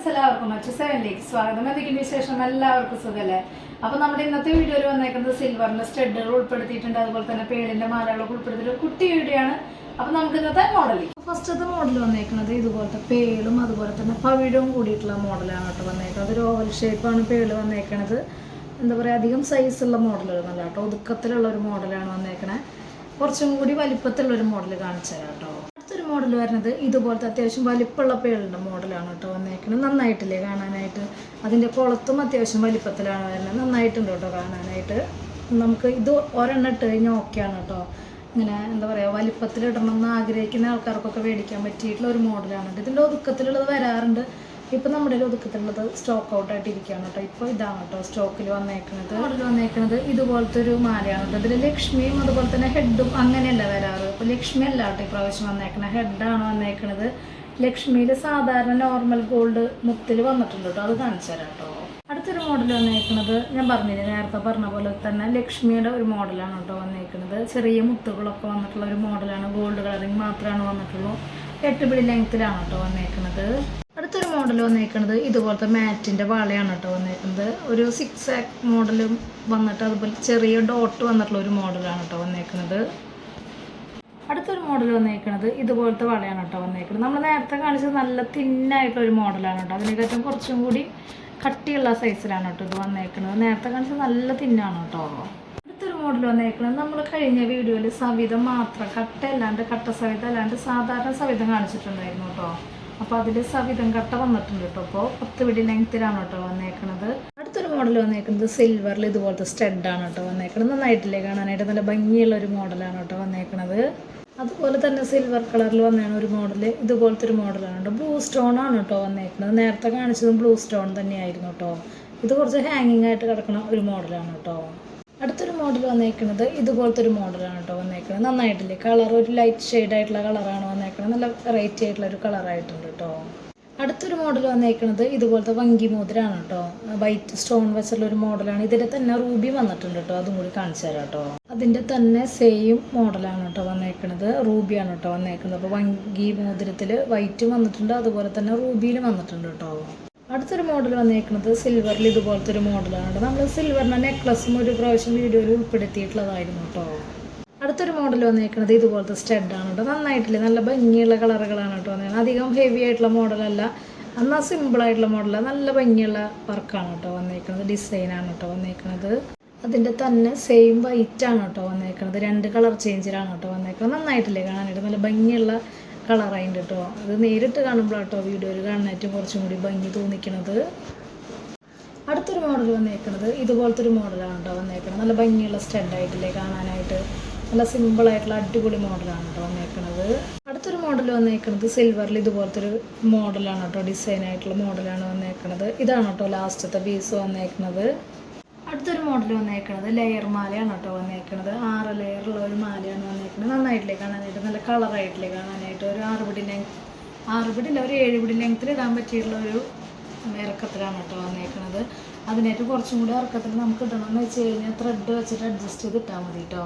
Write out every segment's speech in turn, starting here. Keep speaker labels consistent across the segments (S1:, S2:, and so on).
S1: Friends എല്ലാവർക്കും മറ്റു സെവനിലേക്ക് സ്വാഗതം. എന്തൊക്കെയുണ്ട് വിശേഷം? എല്ലാവർക്കും സുഖല്ലേ? അപ്പൊ നമ്മുടെ ഇന്നത്തെ വീഡിയോയിൽ വന്നേക്കുന്നത് സിൽവറിന്റെ സ്റ്റഡുകൾ ഉൾപ്പെടുത്തിയിട്ടുണ്ട്. അതുപോലെ തന്നെ പേളിന്റെ മാലകളൊക്കെ ഉൾപ്പെടുത്തിയിട്ട് കുട്ടി വീഡിയോ ആണ് അപ്പൊ നമുക്ക് ഇന്നത്തെ മോഡൽ ഫസ്റ്റത്തെ മോഡൽ വന്നേക്കുന്നത് ഇതുപോലത്തെ പേളും അതുപോലെ തന്നെ പവിഴവും കൂടിയിട്ടുള്ള മോഡലാണ് കേട്ടോ വന്നേക്കുന്നത്. അതൊരു ഓവൽ ഷേപ്പാണ് പേൾ വന്നേക്കണത്. എന്താ പറയുക അധികം സൈസുള്ള മോഡലാണ് കേട്ടോ. ഒതുക്കത്തിലുള്ള ഒരു മോഡലാണ് വന്നേക്കണേ. കുറച്ചും കൂടി വലിപ്പത്തിലുള്ള ഒരു മോഡൽ കാണിച്ചു കേട്ടോ. അടുത്തൊരു മോഡൽ വരുന്നത് ഇതുപോലത്തെ അത്യാവശ്യം വലിപ്പമുള്ള പേളുടെ മോഡലാണ് കേട്ടോ വന്നേക്കുന്നത് നന്നായിട്ടില്ലേ കാണാനായിട്ട്? അതിന്റെ കുളത്തും അത്യാവശ്യം വലിപ്പത്തിലാണ് വരുന്നത്. നന്നായിട്ടുണ്ട് കേട്ടോ കാണാനായിട്ട്. നമുക്ക് ഇത് ഒരെണ്ണം ഇട്ട് കഴിഞ്ഞാൽ ഓക്കെയാണ് കേട്ടോ. ഇങ്ങനെ എന്താ പറയുക വലിപ്പത്തിലിടണമെന്ന് ആഗ്രഹിക്കുന്ന ആൾക്കാർക്കൊക്കെ മേടിക്കാൻ പറ്റിയിട്ടുള്ള ഒരു മോഡലാണ് ഇതിന്റെ ഒതുക്കത്തിലുള്ളത് വരാറുണ്ട്. ഇപ്പം നമ്മുടെ ഒരു ഒതുക്കത്തിലുള്ളത് സ്റ്റോക്ക് ഔട്ട് ആയിട്ട് ഇരിക്കുകയാണ് കേട്ടോ. ഇപ്പോൾ ഇതാണ് കേട്ടോ സ്റ്റോക്കിൽ വന്നേക്കുന്നത് മോഡൽ വന്നേക്കുന്നത് ഇതുപോലത്തെ ഒരു മാലയാണ് കേട്ടോ. ഇതിൽ ലക്ഷ്മിയും അതുപോലെ തന്നെ ഹെഡും അങ്ങനെയല്ല വരാറ്? ഇപ്പോൾ ലക്ഷ്മി അല്ല കേട്ടോ ഇപ്രാവശ്യം വന്നേക്കുന്നത് ഹെഡാണ് വന്നേക്കുന്നത് ലക്ഷ്മിയിൽ സാധാരണ നോർമൽ ഗോൾഡ് മുത്തിൽ വന്നിട്ടുണ്ട് കേട്ടോ അത് കാണിച്ചു തരാം കേട്ടോ അടുത്തൊരു മോഡൽ വന്നേക്കുന്നത് ഞാൻ പറഞ്ഞില്ലേ നേരത്തെ പറഞ്ഞ പോലെ തന്നെ ലക്ഷ്മിയുടെ ഒരു മോഡലാണ് കേട്ടോ വന്നേക്കുന്നത് ചെറിയ മുത്തുകളൊക്കെ വന്നിട്ടുള്ള ഒരു മോഡലാണ് ഗോൾഡ് കളറിങ് മാത്രമാണ് വന്നിട്ടുള്ളൂ. എട്ട് പിടി ലെങ്ത്തിലാണ് കേട്ടോ വന്നേക്കുന്നത് അടുത്തൊരു മോഡൽ വന്നേക്കുന്നത് ഇതുപോലത്തെ മാറ്റിന്റെ വാളയാണ് കേട്ടോ വന്നേക്കുന്നത് ഒരു സിക്സ് ആക്ക് മോഡലും വന്നിട്ട് അതുപോലെ ചെറിയ ഡോട്ട് വന്നിട്ടുള്ള ഒരു മോഡലാണ് കേട്ടോ വന്നേക്കുന്നത് അടുത്തൊരു മോഡൽ വന്നേക്കുന്നത് ഇതുപോലത്തെ വളയാണ് കേട്ടോ വന്നേക്കുന്നത് നമ്മൾ നേരത്തെ കാണിച്ചത് നല്ല തിന്നായിട്ടുള്ള ഒരു മോഡലാണ് കേട്ടോ. അതിനെക്കാട്ടും കുറച്ചും കൂടി കട്ടിയുള്ള സൈസിലാണ് കേട്ടോ ഇത് വന്നേക്കുന്നത് നേരത്തെ കാണിച്ചത് നല്ല തിന്നാണ് കേട്ടോ. അടുത്തൊരു മോഡൽ വന്നേക്കുന്നത് നമ്മൾ കഴിഞ്ഞ വീഡിയോയിൽ സവിധം മാത്രം കട്ട അല്ലാണ്ട് കട്ട സവിധം അല്ലാണ്ട് സാധാരണ സവിധം കാണിച്ചിട്ടുണ്ടായിരുന്നു കേട്ടോ. അപ്പോൾ അതിൽ സവിധം കട്ട വന്നിട്ടുണ്ട് കേട്ടോ. അപ്പോൾ പത്ത് പിടി ലെങ്ത്തിലാണ് കേട്ടോ വന്നേക്കുന്നത് അടുത്തൊരു മോഡൽ വന്നേക്കുന്നത് സിൽവറിൽ ഇതുപോലത്തെ സ്റ്റെഡാണ് കേട്ടോ വന്നേക്കുന്നത് നന്നായിട്ടില്ലേ കാണാനായിട്ട്? നല്ല ഭംഗിയുള്ള ഒരു മോഡലാണ് കേട്ടോ വന്നേക്കുന്നത് അതുപോലെ തന്നെ സിൽവർ കളറിൽ വന്നതാണ് ഒരു മോഡൽ ഇതുപോലത്തെ ഒരു മോഡലാണ് കേട്ടോ. ബ്ലൂ സ്റ്റോൺ ആണ് കേട്ടോ വന്നേക്കുന്നത് നേരത്തെ കാണിച്ചതും ബ്ലൂ സ്റ്റോൺ തന്നെയായിരുന്നു കേട്ടോ. ഇത് കുറച്ച് ഹാങ്ങിങ് ആയിട്ട് കിടക്കുന്ന ഒരു മോഡലാണ് കേട്ടോ. അടുത്തൊരു മോഡൽ വന്നേക്കുന്നത് ഇതുപോലത്തെ ഒരു മോഡലാണ് കേട്ടോ വന്നേക്കുന്നത് നന്നായിട്ടില്ലേ? കളർ ഒരു ലൈറ്റ് ഷെയ്ഡ് ആയിട്ടുള്ള കളറാണ് വന്നേക്കുന്നത് നല്ല വെറൈറ്റി ആയിട്ടുള്ള ഒരു കളറായിട്ടുണ്ട് കേട്ടോ. അടുത്തൊരു മോഡൽ വന്നേക്കുന്നത് ഇതുപോലത്തെ വങ്കി മോതിരാണ് കേട്ടോ. വൈറ്റ് സ്റ്റോൺ വെച്ചുള്ള ഒരു മോഡലാണ് ഇതിന്റെ തന്നെ റൂബി വന്നിട്ടുണ്ട് കേട്ടോ. അതും കൂടി കാണിച്ചു തരാം കേട്ടോ. അതിന്റെ തന്നെ സെയിം മോഡലാണ് കേട്ടോ വന്നേക്കുന്നത് റൂബിയാണ് കേട്ടോ വന്നേക്കുന്നത് അപ്പോൾ വങ്കി മോതിരത്തിൽ വൈറ്റും വന്നിട്ടുണ്ട്. അതുപോലെ തന്നെ റൂബിയിലും വന്നിട്ടുണ്ട് കേട്ടോ. അടുത്തൊരു മോഡൽ വന്നേക്കുന്നത് സിൽവറിൽ ഇതുപോലത്തെ ഒരു മോഡലാണ് നമ്മൾ സിൽവറിന്റെ നെക്ലസും ഒരു പ്രാവശ്യം വീഡിയോയിൽ ഉൾപ്പെടുത്തിയിട്ടുള്ളതായിരുന്നു കേട്ടോ. മോഡൽ വന്നേക്കുന്നത് ഇതുപോലത്തെ സ്റ്റെഡാണ് കേട്ടോ. നന്നായിട്ടില്ലേ? നല്ല ഭംഗിയുള്ള കളറുകളാണ് കേട്ടോ വന്നേക്കുന്നത് അധികം ഹെവി ആയിട്ടുള്ള മോഡലല്ല. എന്നാൽ സിമ്പിൾ ആയിട്ടുള്ള മോഡലല്ല. നല്ല ഭംഗിയുള്ള വർക്കാണ് കേട്ടോ വന്നേക്കുന്നത് ഡിസൈനാണ് കേട്ടോ വന്നേക്കുന്നത് അതിന്റെ തന്നെ സെയിം വൈറ്റ് ആണ് കേട്ടോ വന്നേക്കുന്നത് രണ്ട് കളർ ചേഞ്ചിലാണ് കേട്ടോ വന്നേക്കുന്നത് നന്നായിട്ടില്ലേ കാണാനായിട്ട്? നല്ല ഭംഗിയുള്ള കളറായിട്ട് കേട്ടോ. അത് നേരിട്ട് കാണുമ്പോഴാട്ടോ വീഡിയോയിൽ കാണാനായിട്ട് കുറച്ചും കൂടി ഭംഗി തോന്നിക്കണത്. അടുത്തൊരു മോഡൽ വന്നേക്കുന്നത് ഇതുപോലത്തെ ഒരു മോഡലാണ് കേട്ടോ വന്നേക്കുന്നത് നല്ല ഭംഗിയുള്ള സ്റ്റഡായിട്ടില്ലേ കാണാനായിട്ട്? നല്ല സിമ്പിളായിട്ടുള്ള അടിപൊളി മോഡലാണ് കേട്ടോ വന്നേക്കുന്നത് അടുത്തൊരു മോഡൽ വന്നേക്കുന്നത് സിൽവറിൽ ഇതുപോലത്തെ ഒരു മോഡലാണ് കേട്ടോ ഡിസൈൻ ആയിട്ടുള്ള മോഡലാണ് വന്നേക്കുന്നത് ഇതാണ് കേട്ടോ ലാസ്റ്റത്തെ പീസ് വന്നേക്കുന്നത് അടുത്തൊരു മോഡൽ വന്നേക്കുന്നത് ലെയർ മാലയാണ് കേട്ടോ വന്നേക്കുന്നത് ആറ് ലെയറുള്ള ഒരു മാലയാണ് വന്നേക്കുന്നത് നന്നായിട്ടില്ലേ കാണാനായിട്ട്? നല്ല കളറായിട്ടില്ലേ കാണാനായിട്ട്? ഒരു ആറ് പിടി ലെങ്ത് ആറ് പിടി ഇല്ല ഒരു ഏഴ് പിടി ലെങ്ത്തിൽ ഇടാൻ പറ്റിയിട്ടുള്ള ഒരു ഇറക്കത്തിലാണ് കേട്ടോ വന്നേക്കുന്നത് അതിനായിട്ട് കുറച്ചും കൂടി ഇറക്കത്തിൽ നമുക്ക് എന്ന് വെച്ച് കഴിഞ്ഞാൽ ത്രെഡ് വെച്ചിട്ട് അഡ്ജസ്റ്റ് ചെയ്ത് ഇട്ടാൽ മതി കേട്ടോ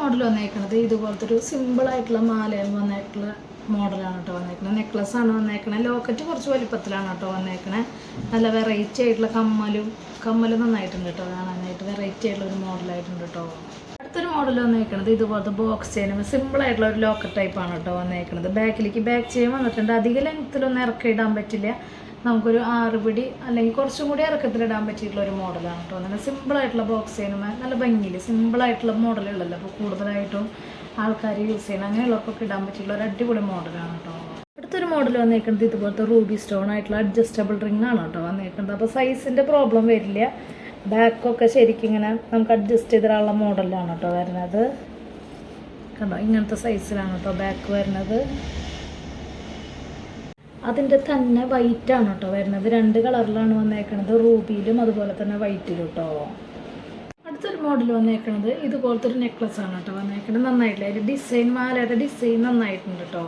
S1: മോഡൽ വന്നേക്കുന്നത് ഇതുപോലത്തെ ഒരു സിമ്പിൾ ആയിട്ടുള്ള മാലയിൽ വന്നേക്കുള്ള മോഡലാണ് കേട്ടോ വന്നേക്കുന്നത് നെക്ലസ് ആണ് വന്നേക്കണത് ലോക്കറ്റ് കുറച്ച് വലിപ്പത്തിലാണ് കേട്ടോ വന്നേക്കണേ. നല്ല വെറൈറ്റി ആയിട്ടുള്ള കമ്മലും കമ്മലും നന്നായിട്ടുണ്ട് കേട്ടോ കാണാനായിട്ട്. വെറൈറ്റി ആയിട്ടുള്ള ഒരു മോഡലായിട്ടുണ്ട് കേട്ടോ. അടുത്തൊരു മോഡൽ വന്നേക്കുന്നത് ഇതുപോലത്തെ ബോക്സ് ചെയിനും സിമ്പിൾ ആയിട്ടുള്ള ഒരു ലോക്കറ്റ് ടൈപ്പാണ് കേട്ടോ വന്നേക്കുന്നത് ബാക്കിലേക്ക് ബാക്ക് ചെയിൻ വന്നിട്ടുണ്ട്. അധിക ലെങ്ത്തിലൊന്നും ഇറക്കിയിടാൻ പറ്റില്ല. നമുക്കൊരു ആറ് പിടി അല്ലെങ്കിൽ കുറച്ചും കൂടി ഇറക്കത്തിലിടാൻ പറ്റിയിട്ടുള്ള ഒരു മോഡലാണ് കേട്ടോ. നല്ല സിമ്പിളായിട്ടുള്ള ബോക്സ് ചെയ്യുന്ന നല്ല ഭംഗിയിൽ സിമ്പിളായിട്ടുള്ള മോഡലുകളല്ലോ അപ്പോൾ കൂടുതലായിട്ടും ആൾക്കാർ യൂസ് ചെയ്യണം അങ്ങനെയുള്ളവർക്കൊക്കെ ഇടാൻ പറ്റിയിട്ടുള്ള ഒരു അടിപൊളി മോഡലാണ് കേട്ടോ. അടുത്തൊരു മോഡൽ വന്നേക്കുന്നത് ഇതുപോലത്തെ റൂബി സ്റ്റോൺ ആയിട്ടുള്ള അഡ്ജസ്റ്റബിൾ റിംഗ് ആണ് കേട്ടോ വന്നേക്കുന്നത്. അപ്പോൾ സൈസിന്റെ പ്രോബ്ലം വരില്ല. ബാക്കൊക്കെ ശരിക്കും ഇങ്ങനെ നമുക്ക് അഡ്ജസ്റ്റ് ചെയ്തിടാനുള്ള മോഡലാണ് കേട്ടോ വരുന്നത്. കണ്ടോ? ഇങ്ങനത്തെ സൈസിലാണ് കേട്ടോ ബാക്ക് വരുന്നത്. അതിന്റെ തന്നെ വൈറ്റ് ആണ് കേട്ടോ വരുന്നത്. രണ്ട് കളറിലാണ് വന്നേക്കുന്നത് റൂബിയിലും അതുപോലെ തന്നെ വൈറ്റിലും കേട്ടോ അടുത്തൊരു മോഡൽ വന്നേക്കുന്നത് ഇതുപോലത്തെ ഒരു നെക്ലസ് ആണ് കേട്ടോ വന്നേക്കുന്നത് നന്നായിട്ടില്ല? അതിന്റെ ഡിസൈൻ മാലയുടെ ഡിസൈൻ നന്നായിട്ടുണ്ട് കേട്ടോ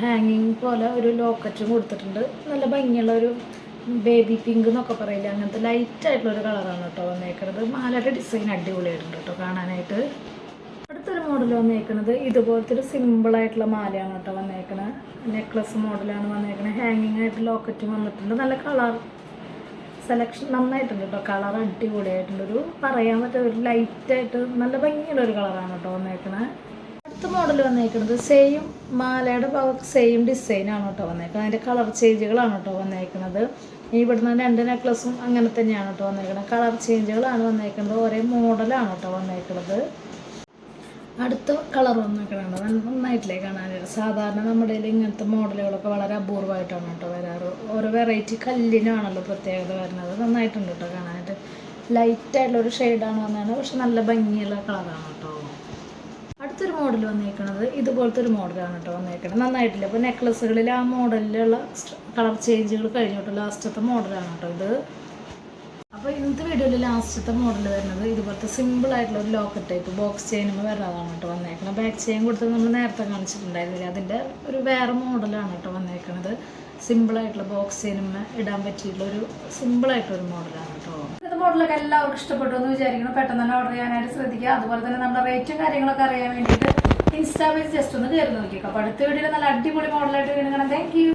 S1: ഹാങ്ങിങ് പോലെ ഒരു ലോക്കറ്റും കൊടുത്തിട്ടുണ്ട്. നല്ല ഭംഗിയുള്ള ഒരു ബേബി പിങ്ക് എന്നൊക്കെ പറയില്ല? അങ്ങനത്തെ ലൈറ്റ് ആയിട്ടുള്ള ഒരു കളറാണ് കേട്ടോ വന്നേക്കുന്നത് മാലയുടെ ഡിസൈൻ അടിപൊളിയായിട്ടുണ്ട് കേട്ടോ കാണാനായിട്ട്. മോഡൽ വന്നേക്കണത് ഇതുപോലത്തെ ഒരു സിമ്പിൾ ആയിട്ടുള്ള മാലയാണ് കേട്ടോ വന്നേക്കണത് നെക്ലസ് മോഡലാണ് വന്നേക്കണത് ഹാങ്ങിങ് ആയിട്ട് ലോക്കറ്റും വന്നിട്ടുണ്ട്. നല്ല കളർ സെലക്ഷൻ നന്നായിട്ടുണ്ട് കേട്ടോ. കളർ അടിപൊളിയായിട്ടുണ്ട്. ഒരു പറയാൻ പറ്റുന്ന ഒരു ലൈറ്റായിട്ട് നല്ല ഭംഗിയുള്ള ഒരു കളറാണ് കേട്ടോ വന്നേക്കണത് അടുത്ത മോഡൽ വന്നേക്കുന്നത് സെയിം മാലയുടെ ഭാഗത്ത് സെയിം ഡിസൈനാണ് കേട്ടോ വന്നേക്കുന്നത് അതിന്റെ കളർ ചേഞ്ചുകളാണ് കേട്ടോ വന്നേക്കുന്നത് ഇവിടുന്ന് രണ്ട് നെക്ലസും അങ്ങനെ തന്നെയാണ് കേട്ടോ വന്നേക്കുന്നത് കളർ ചേഞ്ചുകളാണ് വന്നേക്കുന്നത് ഒരേ മോഡലാണ് കേട്ടോ വന്നേക്കുന്നത് അടുത്ത കളർ വന്നേക്കണുണ്ട് നന്നായിട്ടില്ലേ കാണാനായിട്ട് സാധാരണ നമ്മുടെ ഇങ്ങനത്തെ മോഡലുകളൊക്കെ വളരെ അപൂർവമായിട്ടാണ് കേട്ടോ വരാറ്. ഓരോ വെറൈറ്റി കല്ലിനാണല്ലോ പ്രത്യേകത വരുന്നത്. നന്നായിട്ടുണ്ട് കേട്ടോ കാണാനായിട്ട്. ലൈറ്റായിട്ടുള്ള ഒരു ഷെയ്ഡാണ് വന്നത് പക്ഷെ നല്ല ഭംഗിയുള്ള കളറാണ് കേട്ടോ. അടുത്തൊരു മോഡൽ വന്നേക്കണത് ഇതുപോലത്തെ ഒരു മോഡലാണ് കേട്ടോ വന്നേക്കണത്. നന്നായിട്ടില്ല? അപ്പോൾ നെക്ലസുകളിൽ ആ മോഡലിലുള്ള കളർ ചേഞ്ചുകൾ കഴിഞ്ഞിട്ട് ലാസ്റ്റത്തെ മോഡലാണ് കേട്ടോ ഇത്. അപ്പോൾ ഇന്നത്തെ വീഡിയോയിൽ ലാസ്റ്റത്തെ മോഡൽ വരുന്നത് ഇതുപോലത്തെ സിമ്പിൾ ആയിട്ടുള്ള ഒരു ലോക്കറ്റ് ടൈപ്പ് ബോക്സ് ചെയിനുമ്പോൾ വരുന്നതാണ് കേട്ടോ വന്നേക്കുന്നത് ബാക്ക് ചെയിൻ കൊടുത്തത് നമ്മൾ നേരത്തെ കാണിച്ചിട്ടുണ്ടായിരുന്നില്ല. അതിന്റെ ഒരു വേറെ മോഡലാണ് കേട്ടോ വന്നേക്കുന്നത് സിമ്പിൾ ആയിട്ടുള്ള ബോക്സ് ചെയിനും ഇടാൻ പറ്റിയിട്ടുള്ള ഒരു സിമ്പിൾ ആയിട്ടുള്ള ഒരു മോഡലാണ് കേട്ടോ. ഇന്നത്തെ മോഡലൊക്കെ എല്ലാവർക്കും ഇഷ്ടപ്പെട്ടു എന്ന് വിചാരിക്കണം പെട്ടെന്ന് തന്നെ ഓർഡർ ചെയ്യാനായിട്ട് ശ്രദ്ധിക്കുക. അതുപോലെ തന്നെ നമ്മുടെ റേറ്റും കാര്യങ്ങളൊക്കെ അറിയാൻ വേണ്ടിയിട്ട് ഇൻസ്റ്റാ പേജ് ജസ്റ്റ് ഒന്ന് കയറി നോക്കിയേക്കാം അപ്പോൾ അടുത്ത വീഡിയോയിൽ നല്ല അടിപൊളി മോഡലായിട്ട് വീണ്ടും കാണാം താങ്ക്